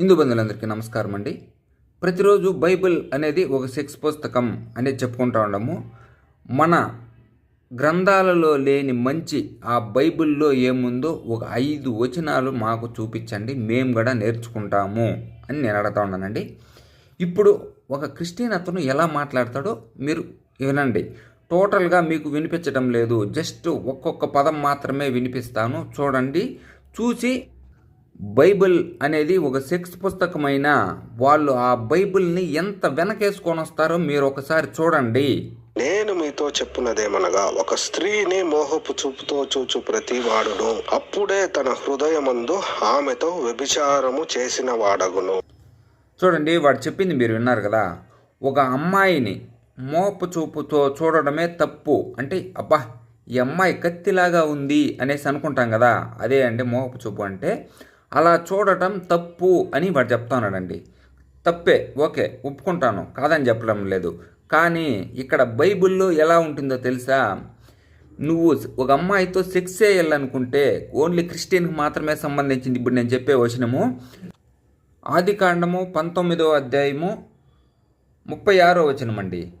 హిందూ బంధువులందరికీ నమస్కారం అండి ప్రతిరోజు బైబిల్ అనేది ఒక సెక్స్ పుస్తకం అనేది చెప్పుకుంటూ ఉండము. మన గ్రంథాలలో లేని మంచి ఆ బైబిల్లో ఏముందో ఒక ఐదు వచనాలు మాకు చూపించండి. మేము కూడా నేర్చుకుంటాము అని నేను అడుగుతా ఉన్నానండి. ఇప్పుడు ఒక క్రిస్టియన్ అతను ఎలా మాట్లాడతాడో మీరు వినండి. టోటల్గా మీకు వినిపించడం లేదు. జస్ట్ ఒక్కొక్క పదం మాత్రమే వినిపిస్తాను. చూడండి. చూసి బైబిల్ అనేది ఒక సెక్స్ పుస్తకమైన వాళ్ళు ఆ బైబిల్ని ఎంత వెనకేసుకొని వస్తారో మీరు ఒకసారి చూడండి. నేను మీతో చెప్పున్నదేమనగా ఒక స్త్రీని మోహపు చూపుతో చూచు ప్రతి వాడును అప్పుడే తన హృదయమందు ఆమెతో వ్యభిచారము చేసిన వాడగును. చూడండి వాడు చెప్పింది మీరు విన్నారు కదా ఒక అమ్మాయిని మోపు చూపుతో చూడడమే తప్పు. అంటే అబ్బా ఈ అమ్మాయి కత్తిలాగా ఉంది అనేసి అనుకుంటాం కదా అదే అండి మోహపు చూపు అంటే అలా చూడటం తప్పు అని వాడు చెప్తున్నాడండి. తప్పే ఓకే ఒప్పుకుంటాను కాదని చెప్పడం లేదు. కానీ ఇక్కడ బైబిల్లో ఎలా ఉంటుందో తెలుసా? నువ్వు ఒక అమ్మాయితో సెక్స్ చేయాలనుకుంటే ఓన్లీ క్రిస్టియన్కి మాత్రమే సంబంధించింది. ఇప్పుడు నేను చెప్పే వచనము ఆది కాండము పంతొమ్మిదో అధ్యాయము ముప్పై ఆరో వచనమండి.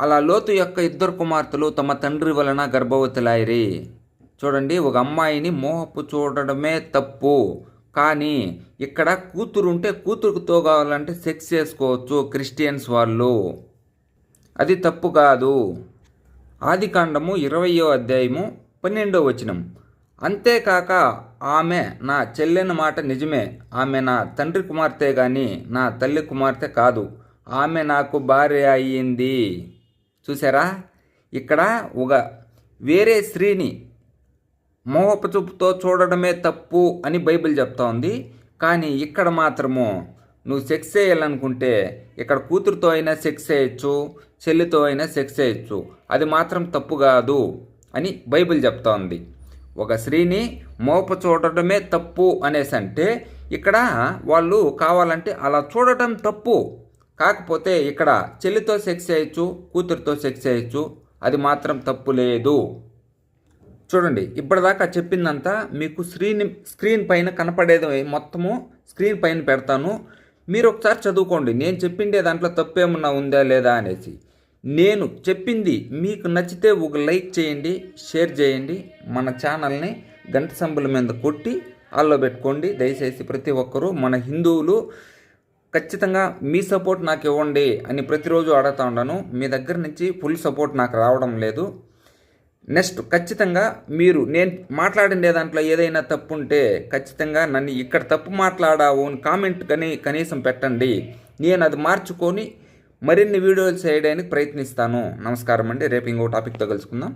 అలా లోతు యొక్క ఇద్దరు కుమార్తెలు తమ తండ్రి వలన గర్భవతులాయిరి చూడండి ఒక అమ్మాయిని మోహపు చూడడమే తప్పు. కానీ ఇక్కడ కూతురు ఉంటే కూతురుతో కావాలంటే సెక్స్ చేసుకోవచ్చు క్రిస్టియన్స్ వాళ్ళు. అది తప్పు కాదు. ఆది కాండము ఇరవయో అధ్యాయము పన్నెండో వచనం. అంతేకాక ఆమె నా చెల్లెని మాట నిజమే. ఆమె నా తండ్రి కుమార్తె కానీ నా తల్లి కుమార్తె కాదు. ఆమె నాకు భార్య అయ్యింది. చూసారా? ఇక్కడ ఒక వేరే స్త్రీని మోహపు చూపుతో చూడడమే తప్పు అని బైబిల్ చెప్తా ఉంది. కానీ ఇక్కడ మాత్రము నువ్వు సెక్స్ చేయాలనుకుంటే ఇక్కడ కూతురుతో అయినా సెక్స్ చేయొచ్చు చెల్లితో అయినా సెక్స్ చేయొచ్చు. అది మాత్రం తప్పు కాదు అని బైబిల్ చెప్తా ఉంది. ఒక స్త్రీని మోప చూడటమే తప్పు అనేసి అంటే ఇక్కడ వాళ్ళు కావాలంటే అలా చూడటం తప్పు. కాకపోతే ఇక్కడ చెల్లితో సెక్స్ చేయొచ్చు కూతురుతో సెక్స్ చేయొచ్చు అది మాత్రం తప్పు లేదు. చూడండి ఇప్పటిదాకా చెప్పిందంతా మీకు స్క్రీన్ స్క్రీన్ పైన కనపడేది మొత్తము స్క్రీన్ పైన పెడతాను. మీరు ఒకసారి చదువుకోండి నేను చెప్పిండే దాంట్లో తప్పేమన్నా ఉందా లేదా అనేసి. నేను చెప్పింది మీకు నచ్చితే ఒక లైక్ చేయండి షేర్ చేయండి మన ఛానల్ని గంట సంబుల మీద కొట్టి ఆల్లో పెట్టుకోండి. దయచేసి ప్రతి ఒక్కరూ మన హిందువులు ఖచ్చితంగా మీ సపోర్ట్ నాకు ఇవ్వండి అని ప్రతిరోజు అడుగుతా ఉన్నాను. మీ దగ్గర నుంచి ఫుల్ సపోర్ట్ నాకు రావడం లేదు. నెక్స్ట్ ఖచ్చితంగా మీరు నేను మాట్లాడిండే దాంట్లో ఏదైనా తప్పు ఉంటే ఖచ్చితంగా నన్ను ఇక్కడ తప్పు మాట్లాడావు అని కామెంట్ కని కనీసం పెట్టండి. నేను అది మార్చుకొని మరిన్ని వీడియోలు చేయడానికి ప్రయత్నిస్తాను. నమస్కారం అండి. రేపు ఇంకో టాపిక్తో కలుసుకుందాం.